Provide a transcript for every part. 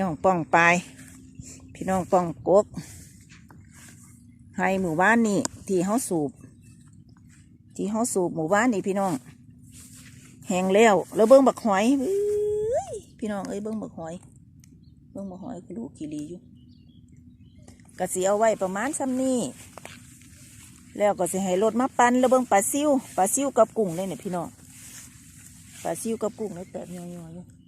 พี่น้องป้องปลายพี่น้องป้องกกให้หมู่บ้านนี่ที่เขาสูบ ที่เขาสูบหมู่บ้านนี่พี่น้องแห้งแล้วแล้วเบิ้งบักหอยพี่น้องเอ้ยเบิ้งบักหอยเบิ้งบักหอยคือลูกกี่ลีอยู่กระสีเอาไว้ประมาณซ้ำนี่แล้วก็สิให้รถมาปันแล้วเบิ้งปลาซิวปลาซิวกับกุ้งเลยเนี่ยพี่น้องปลาซิวกับกุ้งเลยแตกย่อยๆอยู่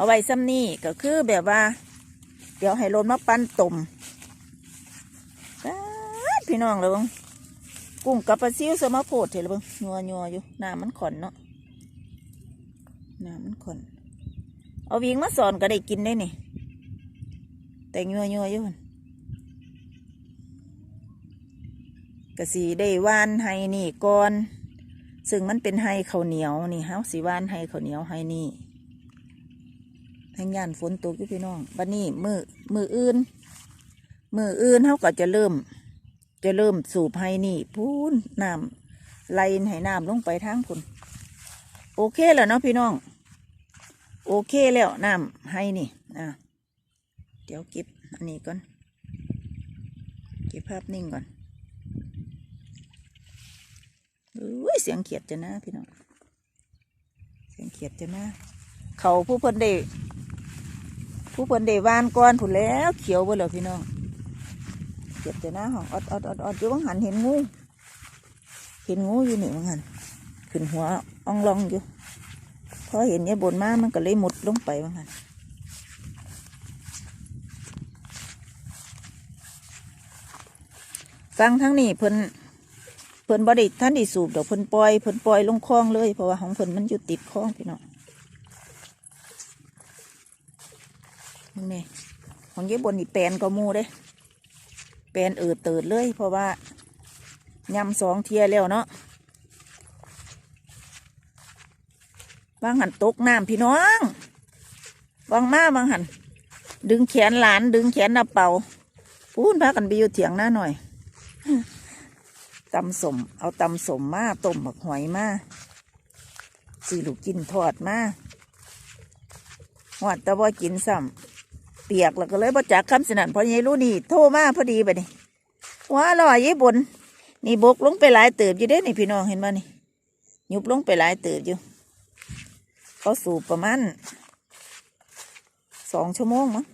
เอาไว้ซ้ำนี่ก็คือแบบว่า เดี๋ยวให้รถมาปั้นตุ่มพี่น้องเลยเบงกุ้งกับปลาซิวสมาโพดเถอะเลยเบงยัวยัวอยู่น้ำมันขอนเนาะน้ำมันขอนเอาวิ่งมาสอนก็ได้กินได้นี่ แต่ยัวยัวอยู่คนกะสีได้หวานไฮนี่ก่อน ซึ่งมันเป็นไฮข้าวเหนียวนี่เฮาสีว่านไฮข้าวเหนียวไฮนี่ ห่งย่านฝนตกอยู่พี่น้องบัดนี้มือมืออื่น มืออื่นเขาก็จะเริ่ม จะเริ่มสูบให้นี่พูนน้ำไหลให้น้ำลงไปทางพุ่นโอเคแล้วเนาะพี่น้อง โอเคแล้วน้ำให้นี่อะเดี๋ยวเก็บอันนี้ก่อนเก็บภาพนิ่งก่อนอุ้ยเสียงเขียดจะนะพี่น้องเสียงเขียดจะนะเขาผู้เพิ่นได้ ผู้เพิ่นได้วานก้อนผุนแล้ว เขียวไปเลยพี่น้องเจ็บแต่หน้าห้องอดอดอดอดอยู่บางหันเห็นงู เห็นงูอยู่นี่บางหันขึ้นหัวอ่องลองอยู่พอเห็นเนี่ยบนมามันก็เลยหมดลงไปบางหันฟังทั้งนี้เพิ่นเพิ่นบไดิท่านดีสูบดอกเพิ่นปล่อยเพิ่นปล่อยลงคลองเลยเพราะว่าของเพิ่นมันอยู่ติดคลองพี่น้อง นี่ของเย็บบนนี่แปลนก็มูเด้ แปลนเอืดเติดเลย เพราะว่ายำสองเทียแล้วเนาะบางหันตกน้ำพี่น้องบางมาบางหัน ดึงแขนหลานดึงแขนนาเป่าพูนพากันไปอยู่เถียงหน้าหน่อยตำสม เอาตำสมมาต้มบักหอยมาสีลูกกินทอดมาหอดตะบ่กินซ้ำ เปียกแล้วก็เลยบ่จักคำสนั่นเพราะยายรู้นี่โทรมาพอดีไปนี่ว้าลอยยี่บนนี่บกลงไปหลายเติบอยู่เด้นี่พี่น้องเห็นไหมนี่ยุบลงไปหลายเติบอยู่เขาสูบประมาณสองชั่วโมงมั้ง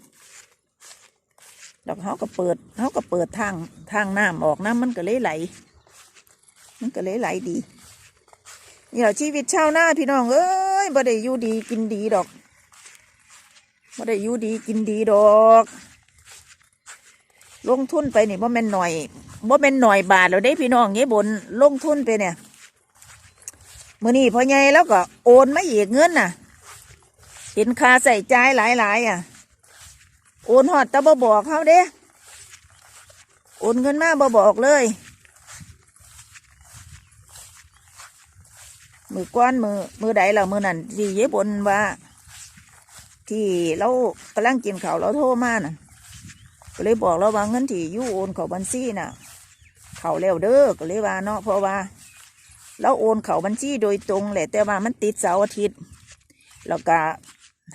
แล้วเขาก็เปิดเขาก็เปิดทางทางน้ำออกน้ำมันก็เลยไหล มันก็เลยไหลดีเดี๋ยวชีวิตชาวนาพี่น้องเอ้ยบ่ได้อยู่ดีกินดีดอก บ่ได้อยู่ดีกินดีดอก ลงทุนไปนี่บ่แม่นหน่อยบ่แม่นหน่อยบาทแล้วได้พี่น้องเงี้ยบนลงทุนไปเนี่ยมื้อนี้พอใหญ่แล้วก็โอนไมาอีกเงินน่ะ เห็นคาใส่ใจายหลายๆอะ โอนหอดแตะบ่บอกเขาเด้โอนเงินมาบ่บอกเลย มือก้อนมือมือใดล่ะมือนั่นที่เย็บบนว่า ที่เรากำลังกินข้าวเราโทรมาน่ะ ก็เลยบอกเราว่าเงินที่ยูโอนเขาบัญชีน่ะ เขาแล้วเด้อก็เลยว่าเนาะเพราะว่าเราโอนเขาบัญชีโดยตรงแหละ แต่ว่ามันติดเสาร์อาทิตย์ แล้วก็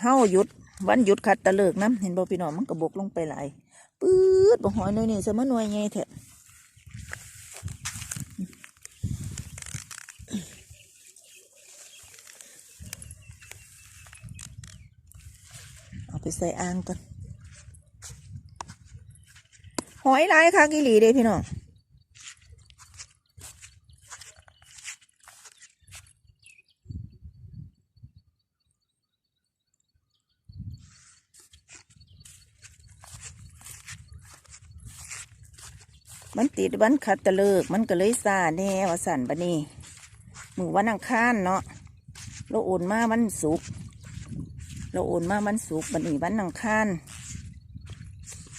เฮาหยุดวันหยุดคัดตะเลิกน้ำเห็นบ่พี่น้องมันกระบกลงไปหลายปื๊ดบ่หอยน่อยนี่สมหน่วยไงแท้เอา ใส่อ่างก่อนหอยลายค่ะกิลีเด้พี่น้องมันติดวันคัดตะเลิกมันก็เลยซาแน่ว่าสันบะนี่มือวันอังคารเนาะเราโอนมาวันศุก เราโอนมาวันศุกร์บันนี้วันอังคาร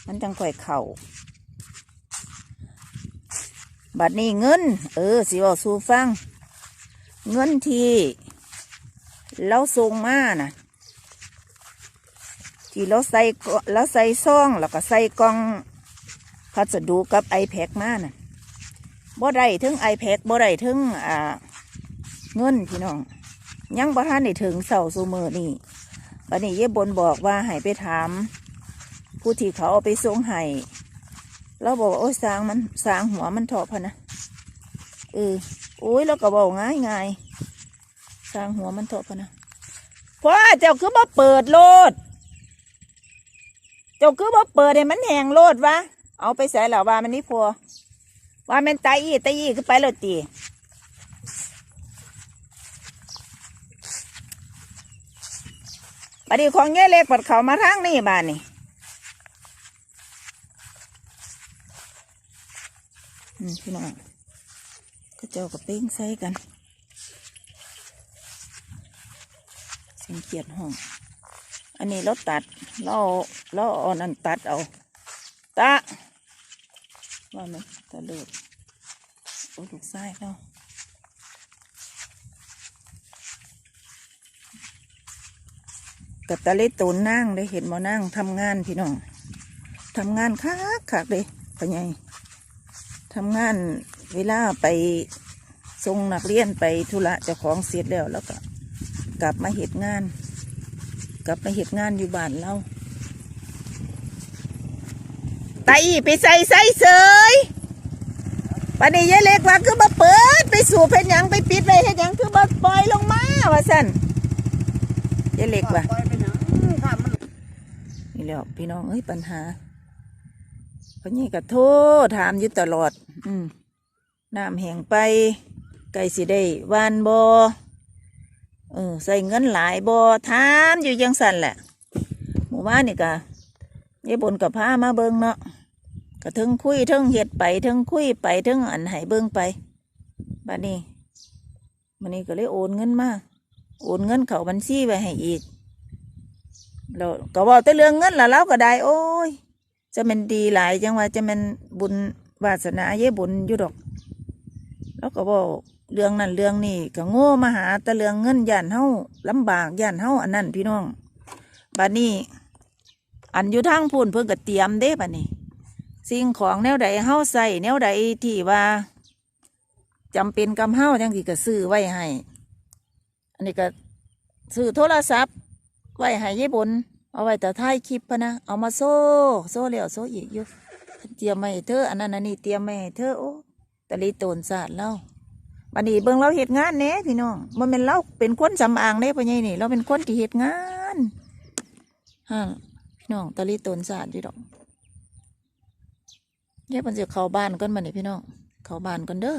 มันจังค่อยเข่าบัดนี้เงิน เออสิบอกสูฟัง เงินที่เราส่งมาน่ะ ที่เราใส่กล่องเราใส่ซองแล้วก็ใส่กล่องพัสดุกับ iPad มาน่ะบ่ได้ถึง iPad บ่ได้ถึงอ่าเงินพี่น้อง ยังบ่ทันได้ถึงเสาซูมือนี่ บัดนี้เย่บนบอกว่าให้ไปถามผู้ที่เขาเอาไปส่งให้เราบอกว่าโอ้ยสางมันสางหัวมันถาะพะนะเออโอ้ยเราก็บอกง่ายง่ายสางหัวมันถาะพะนะเพราะเจ้าคือบ่เปิดโลด เจ้าคือบ่เปิดให้มันแหงโลดวะเอาไปใส่หล่าวามันนี่พอว่ามันตายอีตายอีคือไปโลดตี บัดนี้ของเงี้ยเล็กปัดเขามาทางนี่บ้านนี่อืมพี่น้องก็เจ้ากับเป้งใส่กันเสียงเกียดห้อง อันนี้เราตัดเราเราเอานั่นตัดเอาตาว่าไหมตาเลือดโอ้ลูกไส้เรา กับตาเล็ตูนนั่งได้เห็นบ่นั่งทำงานพี่น้องทำงานคักคักเลยพ่อใหญ่ทำงานเวลาไปส่งนักเรียนไปธุระเจ้าของเสร็จแล้วแล้วก็ กลับมาเหตุงาน กลับมาเหตุงานอยู่บ้านเราไตไปใส่ใส่เสยปานนี้ยายเล็กว่าคือมาเปิด ไปสู่เพนยังไปปิดไปเฮ็ดยังคือมาปล่อยลงมาว่าสั่นยายเล็กว่า นี่แหล้วพี่น้องเอ้ยปัญหาพนี่ก็โทษถามอยู่ตลอด อืมน้ำแห้งไป ไก่สิได้วานบอเออใส่เงินหลายบอถามอยู่ยังสั่นแหละหมู่บ้านนี่กะยายบนกับพามาเบิงเนาะก็ถึงคุยถึงเห็ดไปถึงคุยไปถึงอันให้เบิงไปบัดนี้มันนี้ก็เลยโอนเงินมา โอนเงินเขาบัญชีไปให้อีก เราก็บอกแต่เรื่องเงินละเราก็ได้ โอ้ย จะเป็นดีหลายจังว่าจะเป็นบุญวาสนาเย่บุญอยู่ดอกแล้วก็บอกเรื่องนั้นเรื่องนี้ก็โง่มาหาแต่เรื่องเงินย่านเฮาลำบากย่านเฮาอันนั้นพี่น้องบัดนี้ อันอยู่ทางพูนเพิ่นก็เตรียมเด้บัดนี้ สิ่งของแนวใดเฮาใส่แนวใดที่ว่าจำเป็นกับเฮาจังที่ก็ซื้อไว้ให้ อันนี้ก็ซื้อโทรศัพท์ ไว้ให้ยายบน เอาไว้แต่ท้ายคลิปพะนะ เอามาโซ่ โซ่แล้วโซ่อีกอยู่เตรียมมาให้เธอ อันนั้นอันนี้เตรียมมาให้เธอ โอ้ตะลีโตนศาสตร์เราวันนี้เบิ่งเราเหตุงานเน่พี่น้องมันเป็นเราเป็นคนสำอางเน่พ่อใหญ่นี่ เราเป็นคนที่เหตุงานฮะพี่น้องตะลีโตนศาสตร์อยู่ดอกเดี๋ยวมันจะเข้าบ้านก่อนมาเนี่พี่น้อง เข้าบ้านก่อนเด้อ